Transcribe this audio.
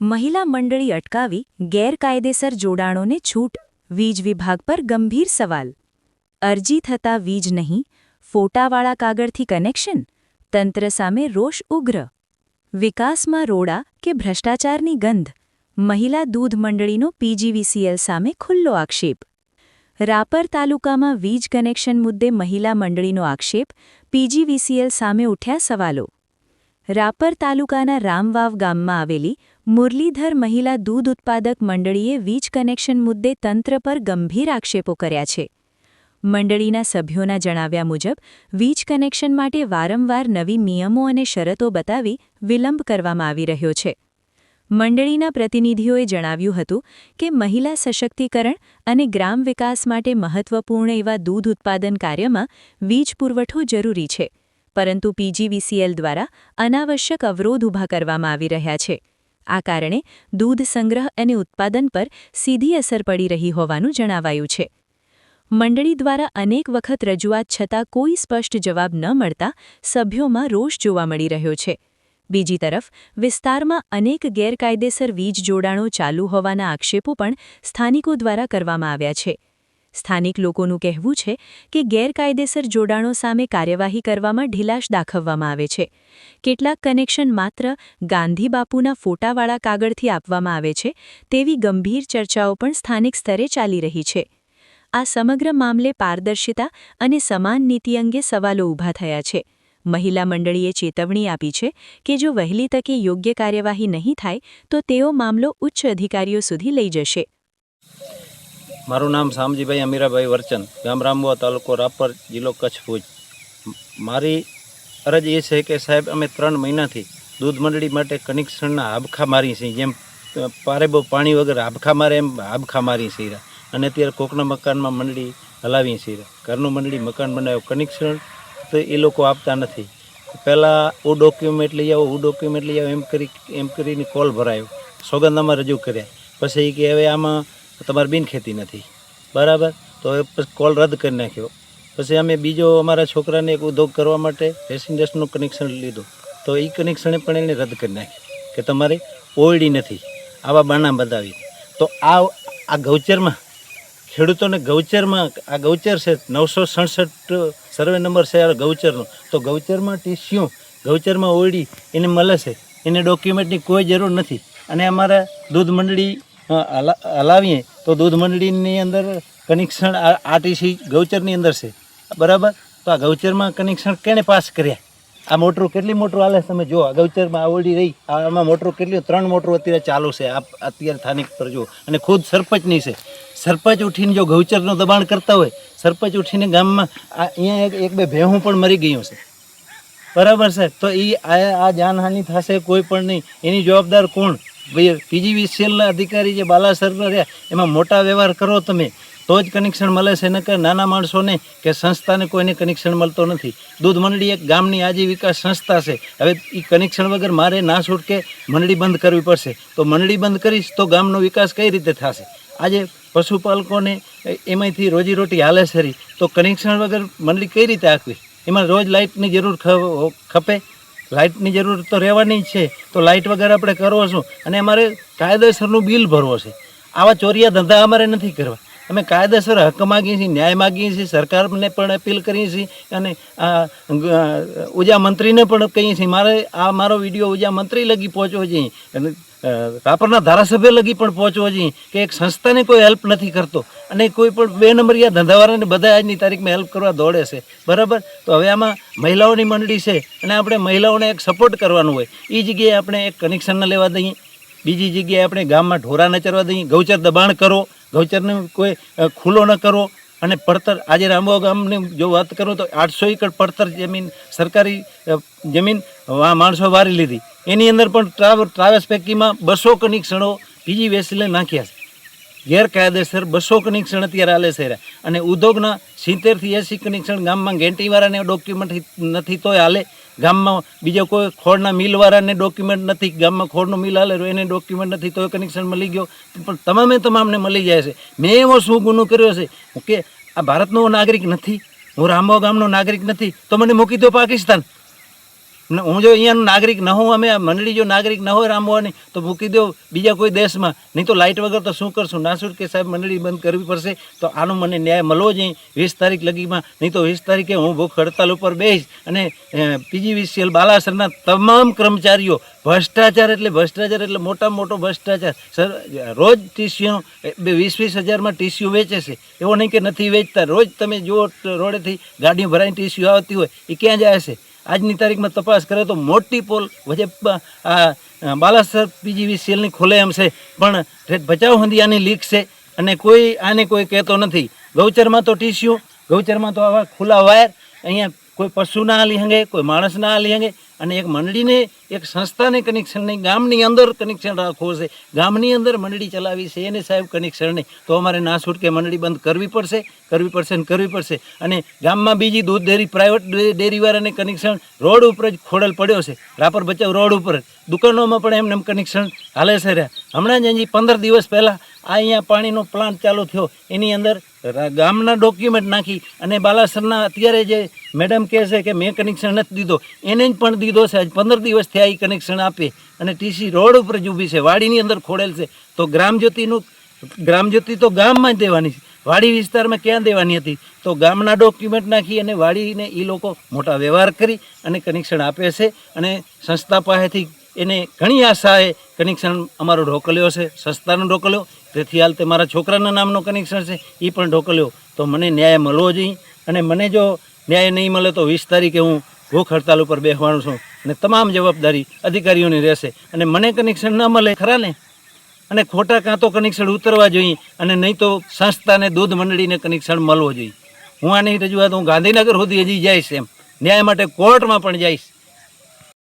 મહિલા મંડળી અટકાવી ગેરકાયદેસર જોડાણોને છૂટ, વીજ વિભાગ પર ગંભીર સવાલ. અરજી થતા વીજ નહીં, ફોટાવાળા કાગળથી કનેક્શન, તંત્ર સામે રોષ ઉગ્ર. વિકાસમાં રોડા કે ભ્રષ્ટાચારની ગંધ, મહિલા દૂધ મંડળીનો પીજીવીસીએલ સામે ખુલ્લો આક્ષેપ. રાપર તાલુકામાં વીજ કનેક્શન મુદ્દે મહિલા મંડળીનો આક્ષેપ પીજીવીસીએલ સામે ઉઠ્યા સવાલો. રાપર તાલુકાના રામવાવ ગામમાં આવેલી મુરલીધર મહિલા દૂધ ઉત્પાદક મંડળીએ વીજ કનેક્શન મુદ્દે તંત્ર પર ગંભીર આક્ષેપો કર્યા છે. મંડળીના સભ્યોના જણાવ્યા મુજબ, વીજ કનેક્શન માટે વારંવાર નવી નિયમો અને શરતો બતાવી વિલંબ કરવામાં આવી રહ્યો છે. મંડળીના પ્રતિનિધિઓએ જણાવ્યું હતું કે મહિલા સશક્તિકરણ અને ગ્રામ વિકાસ માટે મહત્વપૂર્ણ એવા દૂધ ઉત્પાદન કાર્યમાં વીજ પુરવઠો જરૂરી છે, પરંતુ પીજીવીસીએલ દ્વારા અનાવશ્યક અવરોધ ઊભા કરવામાં આવી રહ્યા છે. આ કારણે દૂધ સંગ્રહ અને ઉત્પાદન પર સીધી અસર પડી રહી હોવાનું જણાવાયું છે. મંડળી દ્વારા અનેક વખત રજૂઆત છતાં કોઈ સ્પષ્ટ જવાબ ન મળતા સભ્યોમાં રોષ જોવા મળી રહ્યો છે. બીજી તરફ, વિસ્તારમાં અનેક ગેરકાયદેસર વીજ જોડાણો ચાલુ હોવાના આક્ષેપો પણ સ્થાનિકો દ્વારા કરવામાં આવ્યા છે. સ્થાનિક લોકોનું કહેવું છે કે ગેરકાયદેસર જોડાણો સામે કાર્યવાહી કરવામાં ઢીલાશ દાખવવામાં આવે છે. કેટલાક કનેક્શન માત્ર ગાંધી બાપુના ફોટાવાળા કાગળથી આપવામાં આવે છે, તેવી ગંભીર ચર્ચાઓ પણ સ્થાનિક સ્તરે ચાલી રહી છે. આ સમગ્ર મામલે પારદર્શિતા અને સમાન નીતિ અંગે સવાલો ઊભા થયા છે. મહિલા મંડળીએ ચેતવણી આપી છે કે જો વહેલી તકે યોગ્ય કાર્યવાહી નહીં થાય, તો તેઓ મામલો ઉચ્ચ અધિકારીઓ સુધી લઈ જશે. મારું નામ શામજીભાઈ અમીરાભાઈ વર્ચન, ગામ રામવા તાલુકો રાપર, જિલ્લો કચ્છ ભુજ. મારી અરજ એ છે કે સાહેબ, અમે ત્રણ મહિનાથી દૂધ મંડળી માટે કનેક્શનના હાબખા મારી છીએ, જેમ પારે બહુ પાણી વગર હાબખા મારે એમ હાબખા મારી છીએ. અને અત્યારે કોકના મકાનમાં મંડળી હલાવી છીએ. ઘરનું મંડળી મકાન બનાવ્યું, કનેક્શન તો એ લોકો આપતા નથી. પહેલાં હું ડોક્યુમેન્ટ લઈ આવો, હું ડોક્યુમેન્ટ લઈ આવો, એમ કરી, એમ કરીને કોલ ભરાયો. સોગંદામાં રજૂ કર્યા. પછી કે હવે આમાં તમારે બિનખેતી નથી. બરાબર? તો એ કોલ રદ કરી નાખ્યો. પછી અમે બીજો અમારા છોકરાને એક ઉદ્યોગ કરવા માટે રેસિડેન્સનું કનેક્શન લીધું. તો એ કનેક્શને પણ એને રદ કરી નાખ્યું કે તમારે ઓયડી નથી. આવા બાણા બતાવી. તો આ આ ગૌચરમાં, ખેડૂતોને ગૌચરમાં, આ ગૌચર છે નવસો સડસઠ સર્વે નંબર છે આ ગૌચરનો. તો ગૌચરમાં ટીસ્યુ, ગૌચરમાં ઓયડી એને મળે છે. એને ડોક્યુમેન્ટની કોઈ જરૂર નથી. અને અમારા દૂધ મંડળી હલાવીએ તો દૂધ મંડળીની અંદર કનેક્શન આરટીસી ગૌચરની અંદર છે. બરાબર? તો આ ગૌચરમાં કનેક્શન કેણે પાસ કર્યા? આ મોટરો કેટલી મોટરો હાલે તમે જો આ ગૌચરમાં આવડી રહી. આમાં મોટરો કેટલી? ત્રણ મોટરો અત્યારે ચાલુ છે. આ અત્યારે સ્થાનિક પર જુઓ. અને ખુદ સરપંચની છે. સરપંચ ઉઠીને જો ગૌચરનું દબાણ કરતા હોય, સરપંચ ઉઠીને ગામમાં આ અહીંયા એક બે ભેહું પણ મરી ગયું છે. બરાબર છે? તો એ આ જાનહાનિ થશે કોઈ પણ નહીં. એની જવાબદાર કોણ? પીજીવીસીએલના અધિકારી જે બાલાસરના રહ્યા, એમાં મોટા વ્યવહાર કરો તમે, તો જ કનેક્શન મળે છે, નકર નાના માણસોને કે સંસ્થાને કોઈને કનેક્શન મળતો નથી. દૂધ મંડળી એક ગામની આજીવિકા સંસ્થા છે. હવે એ કનેક્શન વગર મારે ના છૂટકે મંડળી બંધ કરવી પડશે. તો મંડળી બંધ કરીશ, તો ગામનો વિકાસ કઈ રીતે થશે? આજે પશુપાલકોને એમાંથી રોજીરોટી હાલે સરી તો કનેક્શન વગર મંડળી કઈ રીતે આખવી? એમાં રોજ લાઇટની જરૂર ખપે? લાઇટની જરૂર તો રહેવાની જ છે. તો લાઇટ વગર આપણે કરવો શું? અને અમારે કાયદેસરનું બિલ ભરવો છે. આવા ચોરિયા ધંધા અમારે નથી કરવા. અમે કાયદેસર હક માગીએ છીએ, ન્યાય માગીએ છીએ, સરકારને પણ અપીલ કરીએ છીએ અને ઊર્જા મંત્રીને પણ કહીએ છીએ, મારે આ મારો વીડિયો ઊર્જા મંત્રી લગી પહોંચવો જોઈએ અને રાપરના ધારાસભ્ય લગી પણ પહોંચવો જોઈએ કે એક સંસ્થાને કોઈ હેલ્પ નથી કરતો અને કોઈ પણ બે નંબરિયા ધંધાવાળાને બધા આજની તારીખમાં હેલ્પ કરવા દોડે છે, બરાબર? તો હવે આમાં મહિલાઓની મંડળી છે અને આપણે મહિલાઓને એક સપોર્ટ કરવાનું હોય એ જગ્યાએ આપણે એક કનેક્શન લેવા દઈએ. બીજી જગ્યાએ આપણે ગામમાં ઢોરા ન ચરવા દઈએ, ગૌચર દબાણ કરો, ગૌચરને કોઈ ખુલ્લો ન કરો અને પડતર, આજે રામવા ગામની જો વાત કરું તો આઠસો એકર પડતર જમીન, સરકારી જમીન માણસો વારી લીધી. એની અંદર પણ ટ્રાવ, ટ્રાવેલ્સ પૈકીમાં બસો કનિક્ષણો પીજી વેસીલે નાખ્યા છે. ગેરકાયદેસર બસો કનિક્ષણ અત્યારે હાલે છે અને ઉદ્યોગના સિત્તેરથી એંસી કનિક્ષણ ગામમાં ગેન્ટીવાળાને ડોક્યુમેન્ટ નથી તોય હાલે ગામમાં બીજો કોઈ ખોળના મિલવાળાને ડોક્યુમેન્ટ નથી, ગામમાં ખોળનું મિલ હાલે એને ડોક્યુમેન્ટ નથી, તો કનેક્શન મળી ગયો. પણ તમામે તમામને મળી જાય છે. મેં એવો શું ગુનો કર્યો છે? કે આ ભારતનો નાગરિક નથી, હું રામવા ગામનો નાગરિક નથી. તો મને મૂકી દો પાકિસ્તાન. હું જો અહીંયાનો નાગરિક ન હોઉં, અમે મંડળી જો નાગરિક ન હોય રામવાની તો મૂકી દો બીજા કોઈ દેશમાં. નહીં તો લાઇટ વગર તો શું કરશું? નાસુર કે સાહેબ, મંડળી બંધ કરવી પડશે? તો આનો મને ન્યાય મળવો જોઈએ. વીસ તારીખ લગીમાં, નહીં તો વીસ તારીખે હું ભૂખ હડતાલ ઉપર બેસીશ અને પીજીવીસીએલ બાલાસરના તમામ કર્મચારીઓ, ભ્રષ્ટાચાર એટલે ભ્રષ્ટાચાર એટલે મોટા મોટો ભ્રષ્ટાચાર. સર, રોજ ટીસીઓ બે વીસ વીસ હજારમાં ટીસીઓ વેચે છે. એવો નહીં કે નથી વેચતા. રોજ તમે જુઓ, રોડેથી ગાડીઓ ભરાઈને ટીસીઓ આવતી હોય, એ ક્યાં જાય છે? આજની તારીખમાં તપાસ કરે તો મોટી પોલ આ બાલાસર પીજીવીસીએલની ખોલે એમ છે. પણ ભચાઉ હંધી આની લીક છે અને કોઈ, આને કોઈ કહેતો નથી. ગૌચરમાં તો ટીસ્યુ, ગૌચરમાં તો આવા ખુલ્લા વાયર, અહીંયા કોઈ પશુ ના હાલી હંગે કોઈ માણસ ના હાલી હંગે અને એક મંડળીને, એક સંસ્થાને કનેક્શન નહીં, ગામની અંદર કનેક્શન રાખવું છે. ગામની અંદર મંડળી ચલાવી છે, એને સાહેબ કનેક્શન નહીં. તો અમારે ના છૂટકે મંડળી બંધ કરવી પડશે કરવી પડશે ને કરવી પડશે. અને ગામમાં બીજી દૂધ ડેરી પ્રાઇવેટ ડેરીવાળાને કનેક્શન રોડ ઉપર જ ખોડલ પડ્યો છે. રાપર બચાવ રોડ ઉપર દુકાનોમાં પણ એમને એમ કનેક્શન હાલે છે રહ્યા. હમણાં જ હજી પંદર દિવસ પહેલાં આ અહીંયા પાણીનો પ્લાન્ટ ચાલુ થયો. એની અંદર ગામના ડોક્યુમેન્ટ નાખી અને બાલાસરના અત્યારે જે મેડમ કહે છે કે મેં કનેક્શન નથી દીધો. એને જ પણ દીધો છે. આજ પંદર દિવસ થયા એ કનેક્શન આપે. અને ટીસી રોડ ઉપર જ ઊભી છે. વાડીની અંદર ખોડેલ છે. તો ગ્રામજ્યોતિનું ગ્રામજ્યોતિ તો ગામમાં જ દેવાની છે. વાડી વિસ્તારમાં ક્યાં દેવાની હતી? તો ગામના ડોક્યુમેન્ટ નાખી અને વાડીને એ લોકો મોટા વ્યવહાર કરી અને કનેક્શન આપે છે. અને સંસ્થા પાસેથી એને ઘણી આશાએ કનેક્શન અમારો ઢોકલ્યો છે. સંસ્થાનો ઢોકલ્યો. તેથી હાલ તે મારા છોકરાના નામનો કનેક્શન છે. એ પણ ઢોકલ્યો. તો મને ન્યાય મળવો જોઈએ. અને મને જો ન્યાય નહીં મળે તો વીસ તારીખે હું ભૂખ હડતાલ ઉપર બેસવાનું છું. અને તમામ જવાબદારી અધિકારીઓની રહેશે. અને મને કનેક્શન ન મળે, ખરા ને? અને ખોટા કાં તો કનેક્શન ઉતરવા જોઈએ અને નહીં તો સંસ્થાને દૂધ મંડળીને કનેક્શન મળવો જોઈએ. હું આની રજૂઆત હું ગાંધીનગર સુધી હજી જઈશ એમ. ન્યાય માટે કોર્ટમાં પણ જઈશ.